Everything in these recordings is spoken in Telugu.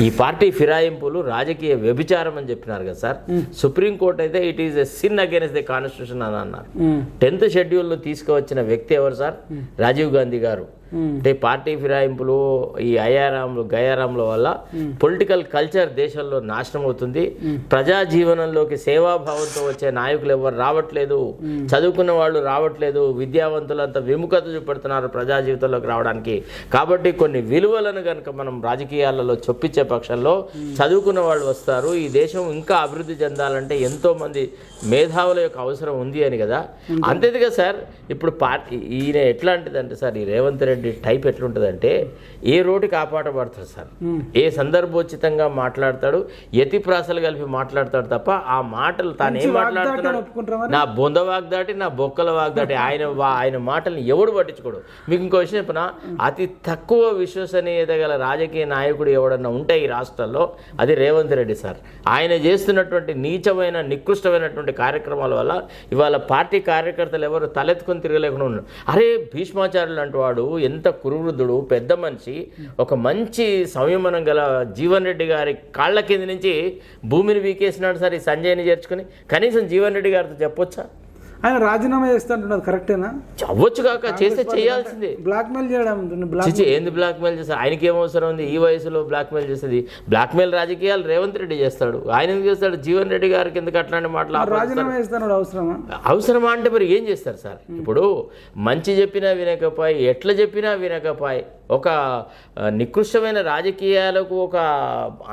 ఈ పార్టీ ఫిరాయింపులు రాజకీయ వ్యభిచారం అని చెప్పినారు కదా సార్. సుప్రీంకోర్టు అయితే it is a sin against the constitution అని అన్నారు. టెన్త్ షెడ్యూల్ను తీసుకువచ్చిన వ్యక్తి ఎవరు సార్? రాజీవ్ గాంధీ గారు. అంటే పార్టీ ఫిరాయింపులు ఈ అయారాంలు గయారాంల వల్ల పొలిటికల్ కల్చర్ దేశంలో నాశనం అవుతుంది. ప్రజా జీవనంలోకి సేవాభావంతో వచ్చే నాయకులు ఎవరు రావట్లేదు. చదువుకున్న వాళ్ళు రావట్లేదు. విద్యావంతులంతా విముఖత చూపెడుతున్నారు ప్రజా జీవితంలోకి రావడానికి. కాబట్టి కొన్ని విలువలను కనుక మనం రాజకీయాలలో చొప్పించే పక్షంలో చదువుకున్న వాళ్ళు వస్తారు. ఈ దేశం ఇంకా అభివృద్ధి చెందాలంటే ఎంతో మంది మేధావుల యొక్క అవసరం ఉంది అని కదా. అంతేదిగా సార్ ఇప్పుడు పార్టీ ఈయన ఎట్లాంటిదంటే సార్ ఈ రేవంత్ రెడ్డి టైప్ ఎట్లుంటుందంటే ఏ రోటి కాపాడబడతాడు సార్. ఏ సందర్భోచితంగా మాట్లాడతాడు యతి ప్రాసలు కలిపి మాట్లాడతాడు తప్ప ఆ మాటలు తాను ఏం మాట్లాడుతున్నాడు? నా బొంద వాగ్దాటి నా బొక్కల వాగ్దాటి ఆయన ఆయన మాటల్ని ఎవడు పట్టించుకోడు. మీకు ఇంకో విషయం చెప్పిన? అతి తక్కువ విశ్వసనీయత గల రాజకీయ నాయకుడు ఎవడన్నా ఉంటే ఈ రాష్ట్రంలో అది రేవంత్ రెడ్డి సార్. ఆయన చేస్తున్నటువంటి నీచమైన నికృష్టమైనటువంటి కార్యక్రమాల వల్ల ఇవాళ పార్టీ కార్యకర్తలు ఎవరు తలెత్తుకొని తిరగలేకుండా ఉన్నారు. అరే భీష్మాచార్యులు అంటూ వాడు ఎంత కురువృద్ధుడు పెద్ద మనిషి ఒక మంచి సంయమనం గల జీవన్ రెడ్డి గారి కాళ్ళ కింద నుంచి భూమిని వీకేసినాడు సార్ ఈ సంజయ్ని చేర్చుకుని. కనీసం జీవన్ రెడ్డి గారితో చెప్పొచ్చా? ఆయన రాజీనామా చేస్తుంటున్నది కరెక్టేనా? అవ్వచ్చు కాక చేస్తే చేయాల్సిందే. బ్లాక్మెయిల్ చేయడం బ్లాక్ ఏంది బ్లాక్మెయిల్ చేస్తారు ఆయనకి ఏం అవసరం ఉంది? ఈ వయసులో బ్లాక్మెయిల్ చేసేది బ్లాక్మెయిల్ రాజకీయాలు రేవంత్ రెడ్డి చేస్తాడు. ఆయన ఎందుకు చేస్తాడు? జీవన్ రెడ్డి గారికి ఎందుకు అట్లాంటి మాటలు? రాజీనామా చేస్తున్నాడు అవసరమా? అవసరమా అంటే మరి ఏం చేస్తారు సార్? ఇప్పుడు మంచి చెప్పినా వినకపాయి ఎట్లా చెప్పినా వినకపాయి ఒక నికృష్టమైన రాజకీయాలకు ఒక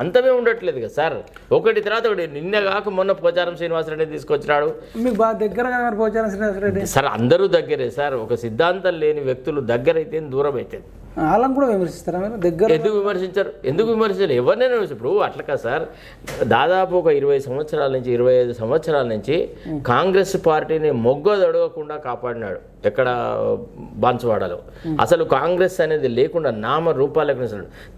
అంతమే ఉండట్లేదు కదా సార్. ఒకటి తర్వాత ఒకటి నిన్న కాక మొన్న పోచారం శ్రీనివాసరెడ్డి తీసుకొచ్చినాడు. మీకు బాగా దగ్గరగా గారు పోచారం శ్రీనివాస రెడ్డి? సార్ అందరూ దగ్గరే సార్. ఒక సిద్ధాంతం లేని వ్యక్తులు దగ్గరైతే దూరం అయితే వాళ్ళని కూడా విమర్శిస్తారా మీరు? దగ్గర ఎందుకు విమర్శించారు? ఎందుకు విమర్శించారు? ఎవరినైనా. ఇప్పుడు అట్లా కాదు సార్. దాదాపు ఒక ఇరవై సంవత్సరాల నుంచి ఇరవై ఐదు సంవత్సరాల నుంచి కాంగ్రెస్ పార్టీని మొగ్గదొడగకుండా కాపాడినాడు ఎక్కడ బాన్సువాడలో. అసలు కాంగ్రెస్ అనేది లేకుండా నామ రూపాలకు.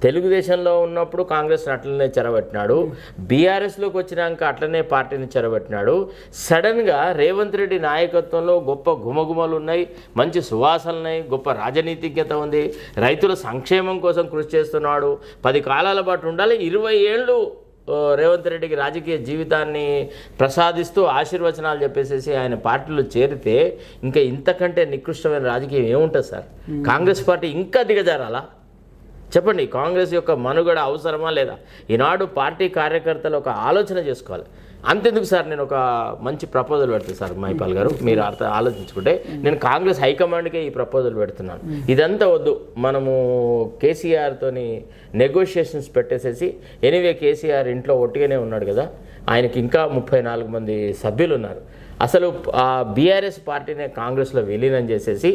తెలుగుదేశంలో ఉన్నప్పుడు కాంగ్రెస్ అట్లనే చెరబట్టినాడు. బీఆర్ఎస్లోకి వచ్చినాక అట్లనే పార్టీని చెరబట్టినాడు. సడన్గా రేవంత్ రెడ్డి నాయకత్వంలో గొప్ప గుమగుమలు ఉన్నాయి మంచి సువాసనలు ఉన్నాయి గొప్ప రాజనీతిజ్ఞత ఉంది. రైతుల సంక్షేమం కోసం కృషి చేస్తున్నాడు. పది కాలాల పాటు ఉండాలి. ఇరవై ఏళ్ళు రేవంత్ రెడ్డికి రాజకీయ జీవితాన్ని ప్రసాదిస్తూ ఆశీర్వచనాలు చెప్పేసేసి ఆయన పార్టీలో చేరితే ఇంకా ఇంతకంటే నికృష్టమైన రాజకీయం ఏముంటుంది సార్? కాంగ్రెస్ పార్టీ ఇంకా దిగజారాలా? చెప్పండి కాంగ్రెస్ యొక్క మనుగడ అవసరమా లేదా? ఈనాడు పార్టీ కార్యకర్తలు ఒక ఆలోచన చేసుకోవాలి. అంతెందుకు సార్ నేను ఒక మంచి ప్రపోజల్ పెడతాను సార్ మైపాల్ గారు. మీరు అర్థం ఆలోచించుకుంటే నేను కాంగ్రెస్ హైకమాండ్కే ఈ ప్రపోజల్ పెడుతున్నాను. ఇదంతా వద్దు. మనము కేసీఆర్తోని నెగోషియేషన్స్ పెట్టేసేసి ఎనీవే కేసీఆర్ ఇంట్లో ఒట్టిగానే ఉన్నాడు కదా. ఆయనకి ఇంకా ముప్పై నాలుగు మంది సభ్యులు ఉన్నారు అసలు ఆ బీఆర్ఎస్ పార్టీనే కాంగ్రెస్లో విలీనం చేసేసి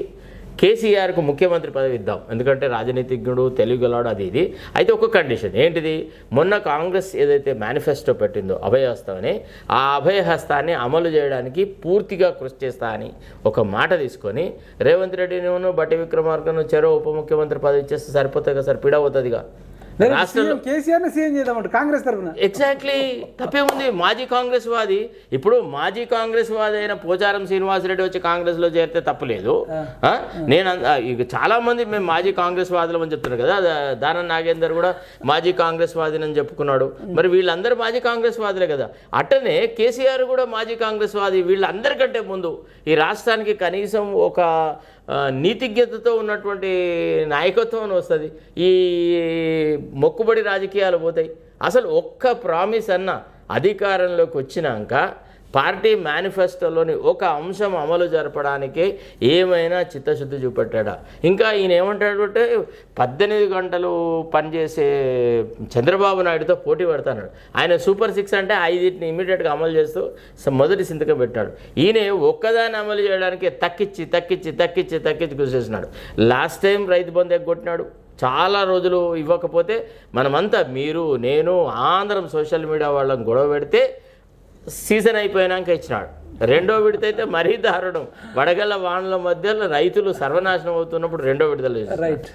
కేసీఆర్కు ముఖ్యమంత్రి పదవి ఇద్దాం. ఎందుకంటే రాజనీతిజ్ఞుడు తెలుగులాడు అది ఇది. అయితే ఒక కండిషన్ ఏంటిది? మొన్న కాంగ్రెస్ ఏదైతే మేనిఫెస్టో పెట్టిందో అభయహస్తం అని ఆ అభయహస్తాన్ని అమలు చేయడానికి పూర్తిగా కృషి చేస్తా అని ఒక మాట తీసుకొని రేవంత్ రెడ్డిని బట్టి విక్రమార్కను చెరో ఉప ముఖ్యమంత్రి పదవి ఇచ్చేస్తే సరిపోతుంది కదా సార్ పిడవుతుందిగా రాష్ట్రంలో సీఎం చేద్దామంట కాంగ్రెస్ తరఫున. ఎగ్జాక్ట్లీ తప్పేముంది? మాజీ కాంగ్రెస్ వాది. ఇప్పుడు మాజీ కాంగ్రెస్ వాది అయిన పోచారం శ్రీనివాసరెడ్డి వచ్చి కాంగ్రెస్లో చేరితే తప్పులేదు? నేను చాలా మంది మేము మాజీ కాంగ్రెస్ వాదులు అని చెప్తున్నారు కదా. దానం నాగేందర్ కూడా మాజీ కాంగ్రెస్ వాదిని చెప్పుకున్నాడు. మరి వీళ్ళందరూ మాజీ కాంగ్రెస్ వాదులే కదా. అట్టనే కేసీఆర్ కూడా మాజీ కాంగ్రెస్ వాది వీళ్ళందరికంటే ముందు ఈ రాష్ట్రానికి కనీసం ఒక నీతిజ్ఞతతో ఉన్నటువంటి నాయకత్వం వస్తుంది. ఈ మొక్కుబడి రాజకీయాలు పోతాయి. అసలు ఒక్క ప్రామిస్ అన్న అధికారంలోకి వచ్చినాక పార్టీ మేనిఫెస్టోలోని ఒక అంశం అమలు జరపడానికి ఏమైనా చిత్తశుద్ధి చూపెట్టాడా? ఇంకా ఈయన ఏమంటాడంటే పద్దెనిమిది గంటలు పనిచేసే చంద్రబాబు నాయుడుతో పోటీ పడతాడు ఆయన సూపర్ సిక్స్ అంటే ఐదింటిని ఇమీడియట్గా అమలు చేస్తూ మొదటి సింతకం పెట్టాడు. ఈయన ఒక్కదాన్ని అమలు చేయడానికి తక్కిచ్చి తక్కిచ్చి తక్కిచ్చి తక్కిచ్చి కృషి చేసినాడు లాస్ట్ టైం రైతు బంధు ఎగ్గొట్టినాడు. చాలా రోజులు ఇవ్వకపోతే మనమంతా మీరు నేను ఆంధ్రం సోషల్ మీడియా వాళ్ళని గొడవ పెడితే సీజన్ అయిపోయినాక ఇచ్చినాడు. రెండో విడత అయితే మరీ దారుణం. వడగళ్ళ వానల మధ్యలో రైతులు సర్వనాశనం అవుతున్నప్పుడు రెండో విడుదల. రైట్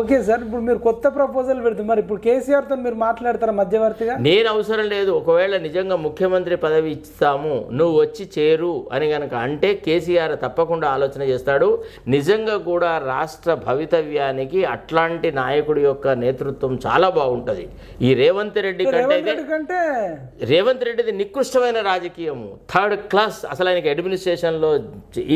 ఓకే సార్ ఇప్పుడు మీరు కొత్త ప్రపోజల్ పెడుతుంది మరి ఇప్పుడు కేసీఆర్తో మీరు మాట్లాడతారా మధ్యవర్తిగా? నేను అవసరం లేదు. ఒకవేళ నిజంగా ముఖ్యమంత్రి పదవి ఇస్తాము నువ్వు వచ్చి చేరు అని గనక అంటే కేసీఆర్ తప్పకుండా ఆలోచన చేస్తాడు. నిజంగా కూడా రాష్ట్ర భవితవ్యానికి అట్లాంటి నాయకుడి యొక్క నేతృత్వం చాలా బాగుంటుంది. ఈ రేవంత్ రెడ్డి కంటే రేవంత్ అయితే రెడ్డి కంటే రేవంత్ రెడ్డిది నికృష్టమైన రాజకీయము. థర్డ్ క్లాస్ అసలు ఆయనకి అడ్మినిస్ట్రేషన్లో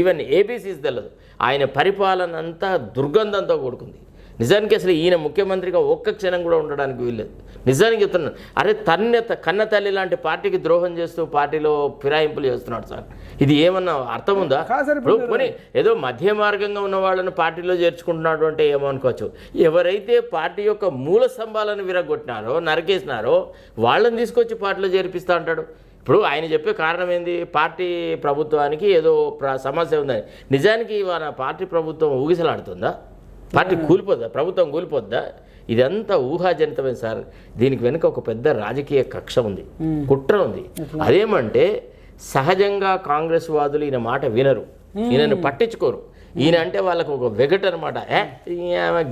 ఈవెన్ ఏబీసీస్ తెలియదు ఆయన పరిపాలన అంతా దుర్గంధంతో కూడుకుంది. నిజానికి అసలు ఈయన ముఖ్యమంత్రిగా ఒక్క క్షణం కూడా ఉండడానికి వీల్లేదు. నిజానికి చెప్తున్నాను అరే తన్న కన్న తల్లి లాంటి పార్టీకి ద్రోహం చేస్తూ పార్టీలో ఫిరాయింపులు చేస్తున్నాడు సార్. ఇది ఏమన్నా అర్థం ఉందా? ఇప్పుడు పోనీ ఏదో మధ్య మార్గంగా ఉన్న వాళ్ళని పార్టీలో చేర్చుకుంటున్నాడు అంటే ఏమో అనుకోవచ్చు. ఎవరైతే పార్టీ యొక్క మూల స్తంభాలను విరగొట్టినారో నరికేసినారో వాళ్ళని తీసుకొచ్చి పార్టీలో చేర్పిస్తా అంటాడు. ఇప్పుడు ఆయన చెప్పే కారణం ఏంది? పార్టీ ప్రభుత్వానికి ఏదో ప్ర- సమస్య ఉందని. నిజానికి మన పార్టీ ప్రభుత్వం ఊగిసలాడుతుందా? పార్టీ కూలిపోద్దా? ప్రభుత్వం కూలిపోద్దా? ఇదంతా ఊహాజనితమే సార్. దీనికి వెనుక ఒక పెద్ద రాజకీయ కక్ష ఉంది. కుట్ర ఉంది. అదేమంటే సహజంగా కాంగ్రెస్ వాదులు ఈయన మాట వినరు. ఈయనను పట్టించుకోరు. ఈయన అంటే వాళ్ళకు ఒక వెగట్ అనమాట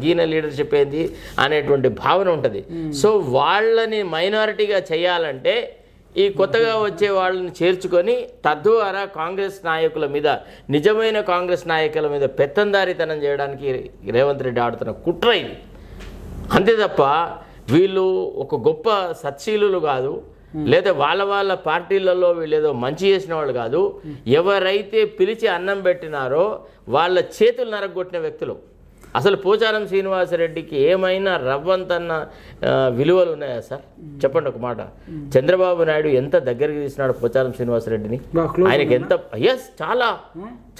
గీన లీడర్షిప్ ఏంది? అనేటువంటి భావన ఉంటుంది. సో వాళ్ళని మైనారిటీగా చేయాలంటే ఈ కొత్తగా వచ్చే వాళ్ళని చేర్చుకొని తద్వారా కాంగ్రెస్ నాయకుల మీద నిజమైన కాంగ్రెస్ నాయకుల మీద పెత్తందారితనం చేయడానికి రేవంత్ రెడ్డి ఆడుతున్న కుట్ర ఇది. అంతే తప్ప వీళ్ళు ఒక గొప్ప సత్శీలులు కాదు లేదా వాళ్ళ వాళ్ళ పార్టీలలో వీళ్ళు ఏదో మంచి చేసిన వాళ్ళు కాదు. ఎవరైతే పిలిచి అన్నం పెట్టినారో వాళ్ళ చేతులు నరగొట్టిన వ్యక్తులు. అసలు పోచారం శ్రీనివాసరెడ్డికి ఏమైనా రవ్వంతన్న విలువలు ఉన్నాయా సార్? చెప్పండి ఒక మాట. చంద్రబాబు నాయుడు ఎంత దగ్గరికి తీసినాడు పోచారం శ్రీనివాసరెడ్డిని? ఆయనకి ఎంత ఎస్ చాలా.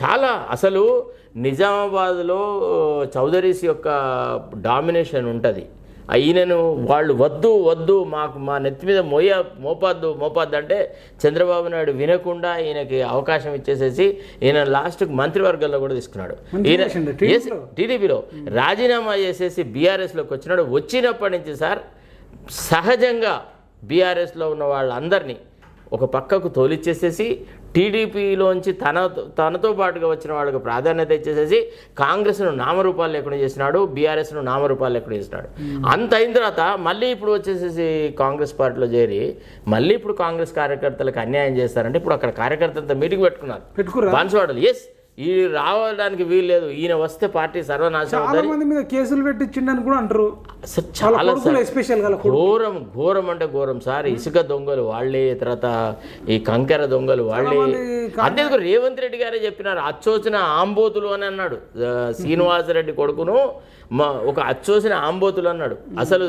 చాలా. అసలు నిజామాబాద్లో చౌదరీస్ యొక్క డామినేషన్ ఉంటుంది. ఈయనను వాళ్ళు వద్దు వద్దు మాకు మా నెత్తి మీద మోయ మోపద్దు మోపద్దు అంటే చంద్రబాబు నాయుడు వినకుండా ఈయనకి అవకాశం ఇచ్చేసేసి ఈయన లాస్ట్కి మంత్రివర్గంలో కూడా తీసుకున్నాడు. ఈయన టీడీపీలో? రాజీనామా చేసేసి బీఆర్ఎస్లోకి వచ్చినాడు వచ్చినప్పటి నుంచి సార్ సహజంగా బీఆర్ఎస్లో ఉన్న వాళ్ళందరినీ ఒక పక్కకు తోలిచ్చేసేసి టీడీపీలోంచి తన తనతో పాటుగా వచ్చిన వాళ్ళకి ప్రాధాన్యత ఇచ్చేసేసి కాంగ్రెస్ను నామరూపాలు లేకుండా చేసినాడు బీఆర్ఎస్ను నామరూపాలు లేకుండా చేసినాడు. అంత అయిన తర్వాత మళ్ళీ ఇప్పుడు వచ్చేసేసి కాంగ్రెస్ పార్టీలో చేరి మళ్ళీ ఇప్పుడు కాంగ్రెస్ కార్యకర్తలకు అన్యాయం చేస్తారంటే ఇప్పుడు అక్కడ కార్యకర్తలతో మీటింగ్ పెట్టుకున్నారు. పెట్టుకురా బాన్సువాడలు ఎస్ ఈ రావడానికి వీల్లేదు ఈయన వస్తే పార్టీ సర్వనాశనం చాలా మంది మీద కేసులు పెట్టించిండని కూడా అంటారు. చాలా ఎస్పెషల్ ఘోరం ఘోరం అంటే ఘోరం సార్. ఇసుక దొంగలు వాళ్ళే తర్వాత ఈ కంకెర దొంగలు వాళ్ళే. అంతేందుకు రేవంత్ రెడ్డి గారే చెప్పినారు అచ్చోసిన ఆంబోతులు అని అన్నాడు. శ్రీనివాసరెడ్డి కొడుకును మా ఒక అచ్చోసిన ఆంబోతులు అన్నాడు. అసలు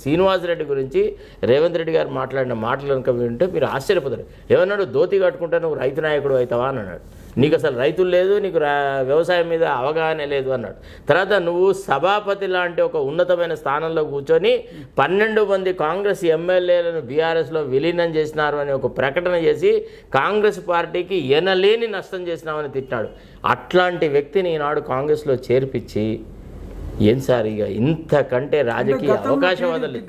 శ్రీనివాసరెడ్డి గురించి రేవంత్ రెడ్డి గారు మాట్లాడిన మాటలు కనుక వింటే మీరు ఆశ్చర్యపోతారు. ఏమన్నాడు ధోతి కట్టుకుంటే నువ్వు రైతు నాయకుడు అవుతావా? అని అన్నాడు. నీకు అసలు రైతులు లేదు నీకు రా- వ్యవసాయం మీద అవగాహన లేదు అన్నాడు. తర్వాత నువ్వు సభాపతి లాంటి ఒక ఉన్నతమైన స్థానంలో కూర్చొని పన్నెండు మంది కాంగ్రెస్ ఎమ్మెల్యేలను బీఆర్ఎస్లో విలీనం చేసినారు అని ఒక ప్రకటన చేసి కాంగ్రెస్ పార్టీకి ఎనలేని నష్టం చేసినామని తిట్టాడు. అట్లాంటి వ్యక్తిని ఈనాడు కాంగ్రెస్లో చేర్పించి ఏం సార్ ఇక ఇంతకంటే రాజకీయ అవకాశవాదాలు